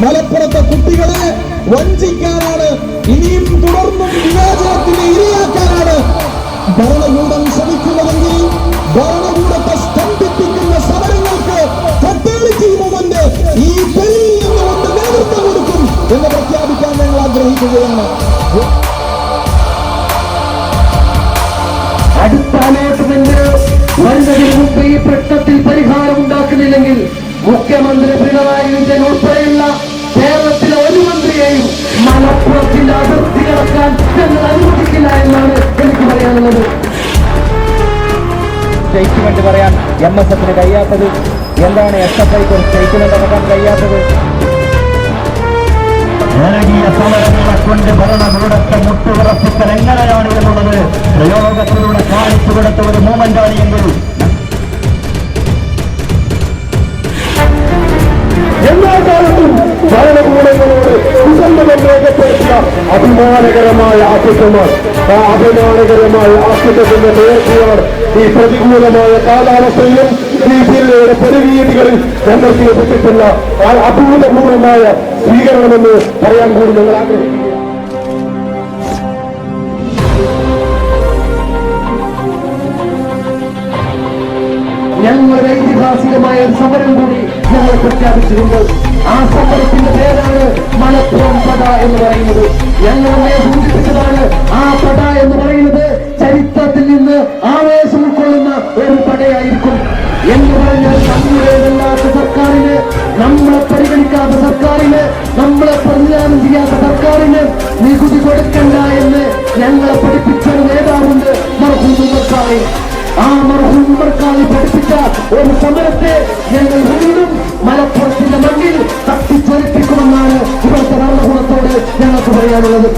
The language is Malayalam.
മലപ്പുറത്തെ കുട്ടികളെ വഞ്ചിക്കാനാണ് ഇനിയും തുടർന്നും വിവേചനത്തിന്റെ ഇരയാക്കാനാണ് ഭരണകൂടം ശ്രമിക്കുന്നതെങ്കിൽ ഭരണകൂടത്തെ സ്തംഭിപ്പിക്കുന്ന സമരങ്ങൾക്ക് ഫെർട്ടിലിറ്റി മൂവ്മെന്റ് ഈ ബലിയിൽ നിന്നുകൊണ്ട് നേതൃത്വം കൊടുക്കും എന്ന് പ്രഖ്യാപിക്കാൻ ഞങ്ങൾ ആഗ്രഹിക്കുകയാണ്. അടുത്ത അലോട്ട്മെന്റ് വരുന്നതിന് മുമ്പ് ഈ സ്റ്റേറ്റ്മെന്റ് പറയാൻ എം എസ് എഫിന് കഴിയാത്തത്? എന്താണ് എസ് എഫ് ഐക്ക് ഒരു സ്റ്റേറ്റ്മെന്റ് ഇറക്കാൻ കഴിയാത്തത്? കൊണ്ട് എങ്ങനെയാണ് എന്നുള്ളത് പ്രയോഗത്തിലൂടെ കാണിച്ചു കൊടുത്ത ഒരു മൂമെന്റാണ് എങ്കിൽ രേഖപ്പെടുത്തിയ അഭിമാനകരമായ ആശുദ്ധമാണ് ആ അഭിമാനകരമായ ആശുദ്ധത്തിന്റെ നേർച്ചയാണ് ഈ പ്രതികൂലമായ കാലാവസ്ഥയിലും ഈ ജില്ലയുടെ പരിവീതികളിൽ ഞങ്ങൾക്ക് ലഭിച്ചിട്ടുള്ള ആ അഭൂതപൂർവമായ സ്വീകരണമെന്ന് പറയാൻ കൂടി ഞങ്ങൾ ആഗ്രഹിക്കുന്നു. ഞങ്ങളുടെ ഐതിഹാസികമായ ഒരു സമരം കൂടി ഞങ്ങൾ പ്രഖ്യാപിച്ചിട്ടുണ്ട്. ആ സമരത്തിന്റെ പേരാണ് മലപ്പുറം പട എന്ന് പറയുന്നത്. ഞങ്ങളെ സൂചിപ്പിച്ചതാണ് ആ പട എന്ന് പറയുന്നത്. ചരിത്രത്തിൽ നിന്ന് ആവേശം ഉൾക്കൊള്ളുന്ന ഒരു പടയായിരിക്കും. എന്ന് പറഞ്ഞാൽ നമ്മുടേതല്ലാത്ത സർക്കാരിന് നമ്മളെ പരിഗണിക്കാത്ത സർക്കാരിന് നമ്മളെ പ്രതിദാനം ചെയ്യാത്ത സർക്കാരിന് നികുതി കൊടുക്കണ്ട എന്ന് ഞങ്ങളെ പഠിപ്പിച്ച നേതാവുണ്ട് മർഹൂം ഉമ്മർക്കായി ആ മർഹൂം ഉമ്മർക്കായി പഠിപ്പിച്ച ഞങ്ങൾ വീണ്ടും മലപ്പുറത്തിന്റെ മണ്ണിൽ തട്ടിച്ചൊരിപ്പിക്കുമെന്നാണ് ഇവിടുത്തെ ഭരണകൂടത്തോട് ഞങ്ങൾക്ക് പറയാനുള്ളത്.